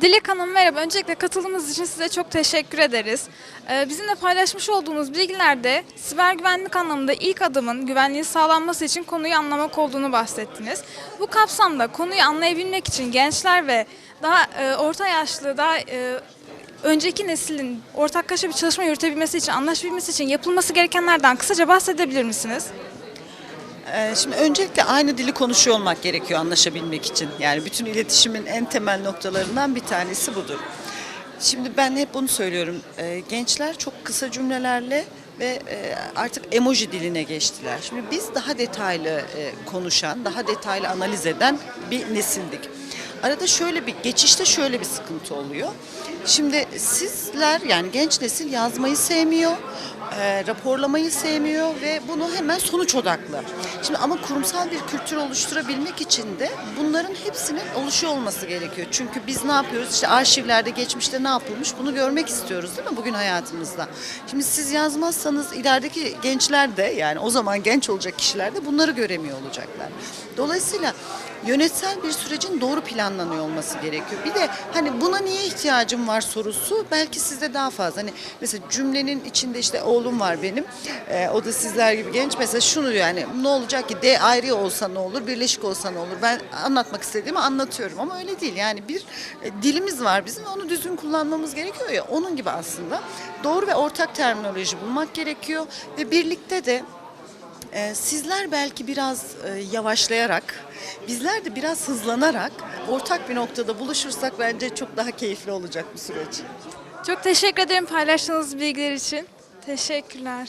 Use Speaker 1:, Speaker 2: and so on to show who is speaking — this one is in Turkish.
Speaker 1: Dilek Hanım merhaba. Öncelikle katılımınız için size çok teşekkür ederiz. Ee, bizimle paylaşmış olduğunuz bilgilerde siber güvenlik anlamında ilk adımın güvenliğin sağlanması için konuyu anlamak olduğunu bahsettiniz. Bu kapsamda konuyu anlayabilmek için gençler ve daha e, orta yaşlı, daha e, önceki neslin ortaklaşa bir çalışma yürütebilmesi için, anlaşabilmesi için yapılması gerekenlerden kısaca bahsedebilir misiniz?
Speaker 2: Ee, Şimdi öncelikle aynı dili konuşuyor olmak gerekiyor anlaşabilmek için. Yani bütün iletişimin en temel noktalarından bir tanesi budur. Şimdi ben hep bunu söylüyorum. Ee, Gençler çok kısa cümlelerle ve e, artık emoji diline geçtiler. Şimdi biz daha detaylı e, konuşan, daha detaylı analiz eden bir nesildik. Arada şöyle bir geçişte şöyle bir sıkıntı oluyor. Şimdi sizler yani genç nesil yazmayı sevmiyor, e, raporlamayı sevmiyor ve bunu hemen sonuç odaklı. Şimdi ama kurumsal bir kültür oluşturabilmek için de bunların hepsinin oluşuyor olması gerekiyor. Çünkü biz ne yapıyoruz? İşte arşivlerde geçmişte ne yapılmış bunu görmek istiyoruz değil mi bugün hayatımızda? Şimdi siz yazmazsanız ilerideki gençler de yani o zaman genç olacak kişiler de bunları göremiyor olacaklar. Dolayısıyla yönetsel bir sürecin doğru planlanıyor olması gerekiyor. Bir de hani buna niye ihtiyacım var sorusu belki sizde daha fazla. Hani mesela cümlenin içinde işte oğlum var benim. Ee, o da sizler gibi genç. Mesela şunu yani ne olacak ki D ayrı olsa ne olur, birleşik olsa ne olur? Ben anlatmak istediğimi anlatıyorum ama öyle değil. Yani bir e, dilimiz var bizim onu düzgün kullanmamız gerekiyor ya. Onun gibi aslında doğru ve ortak terminoloji bulmak gerekiyor ve birlikte de ee, sizler belki biraz e, yavaşlayarak, bizler de biraz hızlanarak ortak bir noktada buluşursak bence çok daha keyifli olacak bu süreç.
Speaker 1: Çok teşekkür ederim paylaştığınız bilgiler için. Teşekkürler.